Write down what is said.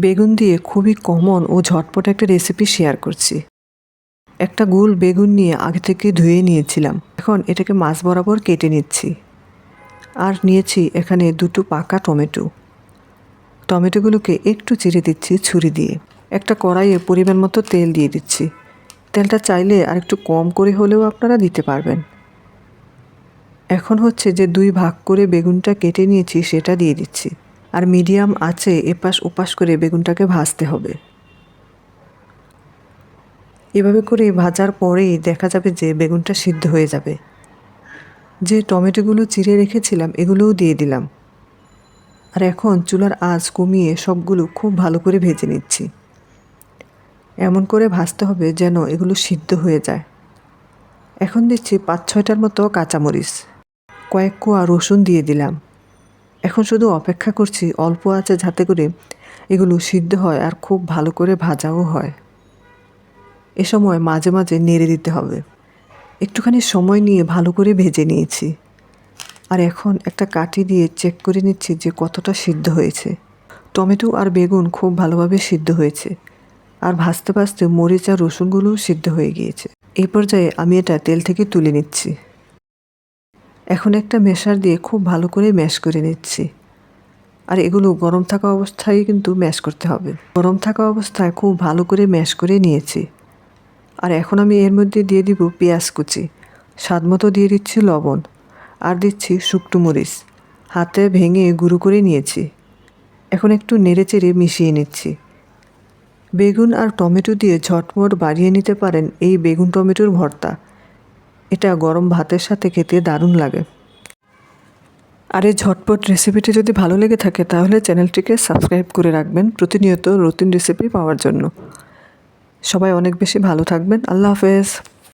বেগুন দিয়ে খুবই কমন ও ঝটপট একটা রেসিপি শেয়ার করছি। একটা গোল বেগুন নিয়ে আগে থেকে ধুয়ে নিয়েছিলাম। এখন এটাকে মাছ বরাবর কেটে নিচ্ছি। আর নিয়েছি এখানে দুটো পাকা টমেটো। টমেটোগুলোকে একটু চিড়ে দিচ্ছি ছুরি দিয়ে। একটা কড়াইয়ে পরিমাণ মতো তেল দিয়ে দিচ্ছি। তেলটা চাইলে আর একটু কম করে হলেও আপনারা দিতে পারবেন। এখন হচ্ছে যে দুই ভাগ করে বেগুনটা কেটে নিয়েছি, সেটা দিয়ে দিচ্ছি। আর মিডিয়াম আছে, এপাশ ওপাশ করে বেগুনটাকে ভাজতে হবে। এভাবে করে ভাজার পরেই দেখা যাবে যে বেগুনটা সিদ্ধ হয়ে যাবে। যে টমেটোগুলো চিড়ে রেখেছিলাম, এগুলোও দিয়ে দিলাম। আর এখন চুলার আঁচ কমিয়ে সবগুলো খুব ভালো করে ভেজে নিচ্ছি। এমন করে ভাজতে হবে যেন এগুলো সিদ্ধ হয়ে যায়। এখন দিচ্ছি পাঁচ ছয়টার মতো কাঁচামরিচ। কয়েক কোয়া রসুন দিয়ে দিলাম। এখন শুধু অপেক্ষা করছি অল্প আছে যাতে করে এগুলো সিদ্ধ হয় আর খুব ভালো করে ভাজাও হয়। এ সময় মাঝে মাঝে নেড়ে দিতে হবে। একটুখানি সময় নিয়ে ভালো করে ভেজে নিয়েছি। আর এখন একটা কাঠি দিয়ে চেক করে নিচ্ছি যে কতটা সিদ্ধ হয়েছে। টমেটো আর বেগুন খুব ভালোভাবে সিদ্ধ হয়েছে। আর ভাজতে ভাজতে মরিচ আর রসুনগুলোও সিদ্ধ হয়ে গিয়েছে। এই পর্যায়ে আমি এটা তেল থেকে তুলে নিচ্ছি। এখন একটা মেশার দিয়ে খুব ভালো করে ম্যাশ করে নিচ্ছি। আর এগুলো গরম থাকা অবস্থায় কিন্তু ম্যাশ করতে হবে। গরম থাকা অবস্থায় খুব ভালো করে ম্যাশ করে নিয়েছি। আর এখন আমি এর মধ্যে দিয়ে দিব পেঁয়াজ কুচি। স্বাদ মতো দিয়ে দিচ্ছি লবণ। আর দিচ্ছি শুকটো মরিচ। হাতে ভেঙে গুঁড়ো করে নিয়েছি। এখন একটু নেড়ে চেড়ে মিশিয়ে নিচ্ছি। বেগুন আর টমেটো দিয়ে ঝটমট বাড়িয়ে নিতে পারেন এই বেগুন টমেটোর ভর্তা। এটা গরম ভাতের সাথে খেতে দারুণ লাগে। আর এই ঝটপট রেসিপিটি যদি ভালো লেগে থাকে, তাহলে চ্যানেলটিকে সাবস্ক্রাইব করে রাখবেন প্রতিনিয়ত নতুন রেসিপি পাওয়ার জন্য। সবাই অনেক বেশি ভালো থাকবেন। আল্লাহ হাফেজ।